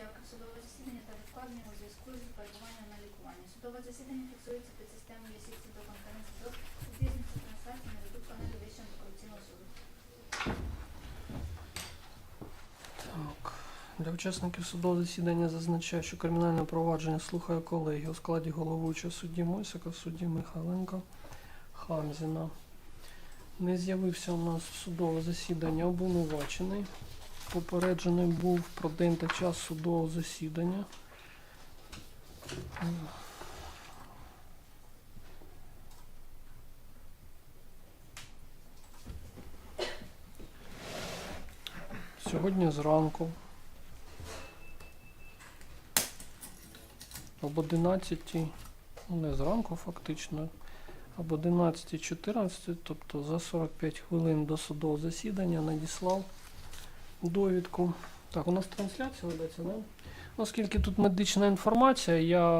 питання про неможливість явки в судове засідання та відкладення у зв'язку з перебуванням на лікуванні. Судове засідання фіксується під системою сітці до конференції до здійснюється трансляція на YouTube каналі Вищого антикорупційного суду. Так. Для учасників судового засідання зазначаю, що кримінальне провадження слухає колеги у складі головуючого судді Мойсика, судді Михайленка, Хамзіна. Не з'явився у нас судове засідання обвинувачений. Попереджений був про день та час судового засідання. Сьогодні зранку об 11, ну не зранку фактично, об 11.14, тобто за 45 хвилин до судового засідання надіслав довідку. Так, у нас трансляція ведеться, да? Оскільки тут медична інформація, я